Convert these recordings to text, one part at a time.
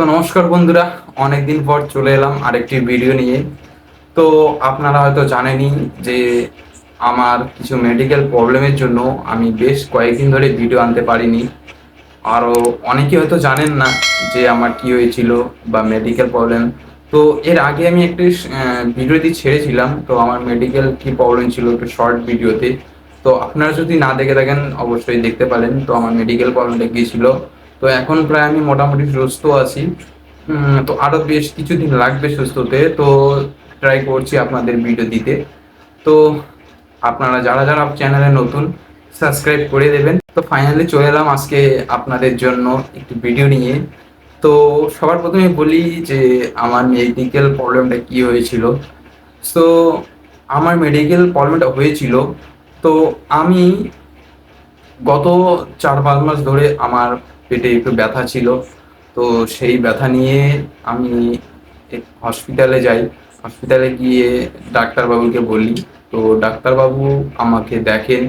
তো নমস্কার বন্ধুরা, অনেকদিন পর চলে এলাম আরেকটি ভিডিও নিয়ে। তো আপনারা হয়তো জানেনই যে আমার কিছু মেডিকেল প্রবলেমের জন্য আমি বেশ কয়েকদিন ধরে ভিডিও আনতে পারিনি। আরও অনেকে হয়তো জানেন না যে আমার কি হয়েছিল বা মেডিকেল প্রবলেম তো এর আগে আমি একটি ভিডিওটি ছেড়েছিলাম, তো আমার মেডিকেল কি প্রবলেম ছিল একটু শর্ট ভিডিওতে তো। আপনারা যদি না দেখে থাকেন, অবশ্যই দেখতে পারেন। তো আমার মেডিকেল প্রবলেমটা গিয়েছিল তো এখন প্রায় আমি মোটামুটি সুস্থ আছি। তো আরও বেশ কিছুদিন লাগবে সুস্থ হতে তো ট্রাই করছি আপনাদের ভিডিও দিতে। তো আপনারা যারা যারা চ্যানেলে নতুন সাবস্ক্রাইব করে দেবেন। তো ফাইনালি চলে এলাম আজকে আপনাদের জন্য একটি ভিডিও নিয়ে। তো সবার প্রথমে বলি যে আমার মেডিকেল প্রবলেমটা কি হয়েছিল। তো আমার মেডিকেল প্রবলেমটা হয়েছিল, তো আমি গত চার পাঁচ মাস ধরে আমার পেটে একটু ব্যথা ছিল। তো সেই ব্যথা নিয়ে আমি হসপিটালে যাই। হসপিটালে গিয়ে ডাক্তারবাবুকে বলি, তো ডাক্তারবাবু আমাকে দেখেন।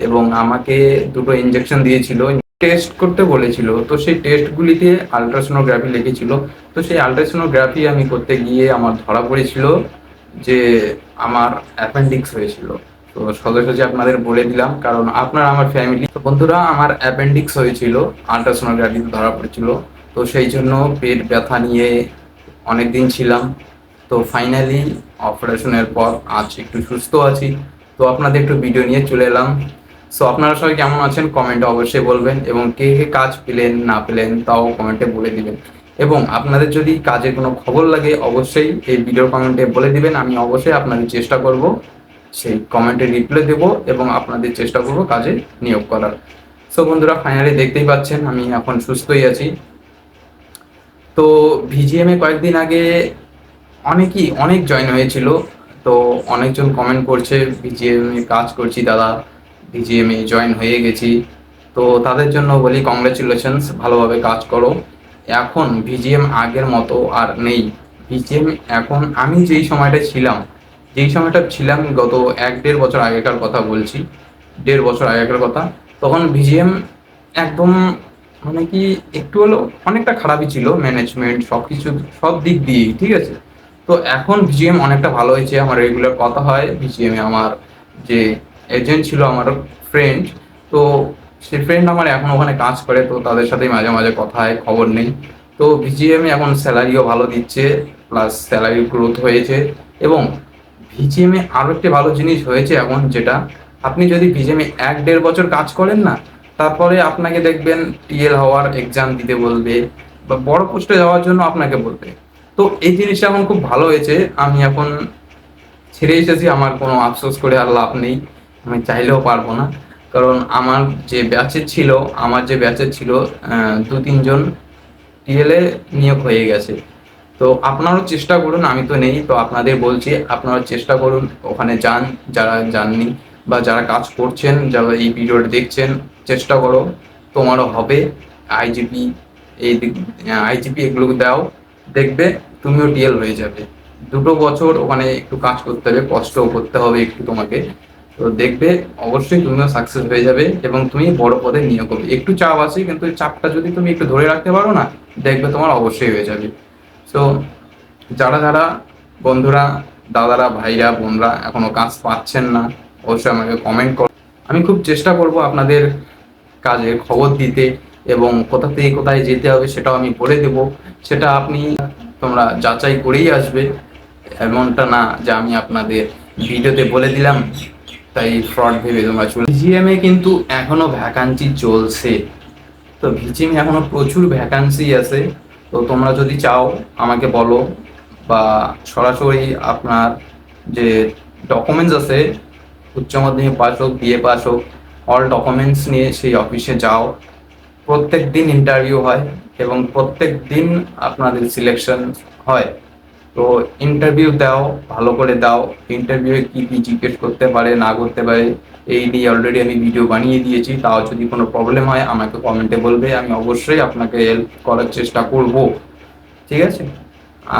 এবং আমাকে দুটো ইঞ্জেকশন দিয়েছিল। টেস্ট করতে বলেছিল। তো সেই টেস্টগুলিতে আলট্রাসোনোগ্রাফি লিখেছিল। তো সেই আলট্রাসোনোগ্রাফি আমি করতে গিয়ে আমার ধরা পড়েছিল যে আমার অ্যাপেন্ডিক্স হয়েছিল। তো সদস্য আপনাদের বলে দিলাম, কারণ আপনার আমার ফ্যামিলি বন্ধুরা, আমার অ্যাপেন্ডিক্স হয়েছিল আলট্রাসোনোগ্রাফিতে ধরা পড়েছিল। তো সেই জন্য পেট ব্যথা নিয়ে অনেক দিন ছিলাম। তো ফাইনালি অপারেশনের পর আজ একটু সুস্থ আছি। তো আপনাদের একটু ভিডিও নিয়ে চলে এলাম। সো আপনারা সবাই কেমন আছেন? কমেন্টে অবশ্যই বলবেন এবং কে কে কাজ পেলেন, না পেলেন, তাও কমেন্টে বলে দিবেন। এবং আপনাদের যদি কাজের কোনো খবর লাগে, অবশ্যই এই ভিডিওর কমেন্টে বলে দিবেন। আমি অবশ্যই আপনাদের চেষ্টা করব। সেই কমেন্টে রিপ্লাই দেব এবং আপনাদের চেষ্টা করব কাজে নিয়োগ করার। সো বন্ধুরা ফাইনালি দেখতেই পাচ্ছেন, আমি এখন সুস্থই আছি। তো ভিজিএমে কয়েকদিন আগে অনেকই, অনেক জয়েন হয়েছিল। তো, অনেকজন কমেন্ট করছে ভিজিএমে কাজ করছি, দাদা ভিজিএমে জয়েন হয়ে গেছি। তো, তাদের জন্য বলি কংগ্রেচুলেশনস ভালোভাবে কাজ করো। এখন ভিজিএম আগের মতো আর নেই। ভিজিএম এখন, আমি যেই সময়টা ছিলাম যেই সময়টা ছিলাম গত এক দেড় বছর আগেকার কথা বলছি, দেড় বছর আগেকার কথা, তখন ভিজিএম একদম মানে কি একটু হলো অনেকটা খারাপই ছিল ম্যানেজমেন্ট সব কিছু সব দিক দিয়েই, ঠিক আছে? তো এখন ভিজিএম অনেকটা ভালো হয়েছে, আমার রেগুলার কথা হয় ভিজিএমে আমার যে এজেন্ট ছিল আমার ফ্রেন্ড তো সে ফ্রেন্ড আমার এখন ওখানে কাজ করে, তো তাদের সাথে মাঝে মাঝে কথা হয়, খবর নেই। তো ভিজিএমে এখন স্যালারিও ভালো দিচ্ছে প্লাস স্যালারি গ্রোথ হয়েছে, এবং ভিজিএমে আরও একটি ভালো জিনিস হয়েছে এখন যেটা, আপনি যদি ভিজিএমে এক দেড় বছর কাজ করেন না, তারপরে আপনাকে দেখবেন টিএল হওয়ার এক্সাম দিতে বলবে বা বড় পোস্টে যাওয়ার জন্য আপনাকে বলবে। তো এই জিনিসটা এখন খুব ভালো হয়েছে, আমি এখন ছেড়ে এসেছি, আমার কোনো আফসোস করে আর লাভ নেই, আমি চাইলেও পারব না। কারণ আমার যে ব্যাচের ছিল, আমার যে ব্যাচের ছিল দু তিনজন টিএলএ নিয়োগ হয়ে গেছে। তো আপনারাও চেষ্টা করুন, আমি তো নেই, তো আপনাদের বলছি, আপনারা চেষ্টা করুন, ওখানে যান, যারা যাননি বা যারা কাজ করছেন, যারা এই ভিডিওটা দেখছেন, চেষ্টা করো, তোমারও হবে আইজিপি এই আইজিপি এগুলো দাও, দেখবে তুমিও টিএল হয়ে যাবে। দুটো বছর ওখানে একটু কাজ করতে হবে, কষ্টও করতে হবে একটু তোমাকে, তো দেখবে অবশ্যই তুমিও সাকসেস হয়ে যাবে এবং তুমি বড় পদে নিয়োগ হবে। একটু চাপ আছে, কিন্তু চাপটা যদি তুমি একটু ধরে রাখতে পারো না, দেখবে তোমার অবশ্যই হয়ে যাবে। তো যারা যারা বন্ধুরা, দাদারা, ভাইরা, বোনরা এখনও কাজ পাচ্ছেন না, অবশ্যই আমাকে কমেন্ট কর। আমি খুব চেষ্টা করব আপনাদের কাজের খবর দিতে এবং কোথা থেকে কোথায় যেতে হবে সেটাও আমি বলে দেব। সেটা আপনি, তোমরা যাচাই করেই আসবে। এমনটা না যে আমি আপনাদের ভিডিওতে বলে দিলাম, তাই ফ্রড ভেবে তোমরা চলে ভিজিএমে কিন্তু এখনও ভ্যাকান্সি চলছে। তো ভিজিএমে এখনও প্রচুর ভ্যাকান্সি আছে। তো তোমরা যদি চাও, আমাকে বলো বা সরাসরি আপনার যে ডকুমেন্টস আছে, উচ্চ মাধ্যমিক পাস হোক বিএ পাস হোক অল ডকুমেন্টস নিয়ে সেই অফিসে যাও। প্রত্যেক দিন ইন্টারভিউ হয় এবং প্রত্যেক দিন আপনাদের সিলেকশন হয়। তো ইন্টারভিউ দাও, ভালো করে দাও। ইন্টারভিউয়ে কি কি জিজ্ঞেস করতে পারে, না করতে পারে, এই নিয়ে অলরেডি আমি ভিডিও বানিয়ে দিয়েছি। তাও যদি কোনো প্রবলেম হয়, আমাকে কমেন্টে বলবে। আমি অবশ্যই আপনাকে হেল্প করার চেষ্টা করব। ঠিক আছে?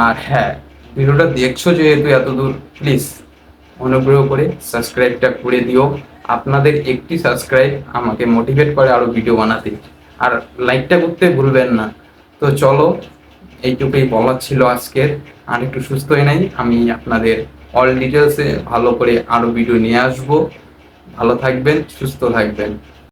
আর হ্যাঁ ভিডিওটা দেখছ যেহেতু এত দূর প্লিজ অনুগ্রহ করে সাবস্ক্রাইবটা করে দিও। আপনাদের একটি সাবস্ক্রাইব আমাকে মোটিভেট করে আরও ভিডিও বানাতে। আর লাইকটা করতে ভুলবেন না। তো চলো এইটুকুই বলার ছিল আজকের। আর একটু সুস্থ হয়ে নাই, আমি আপনাদের অল ডিটেলসে ভালো করে আরও ভিডিও নিয়ে আসব। ভালো থাকবেন, সুস্থ থাকবেন।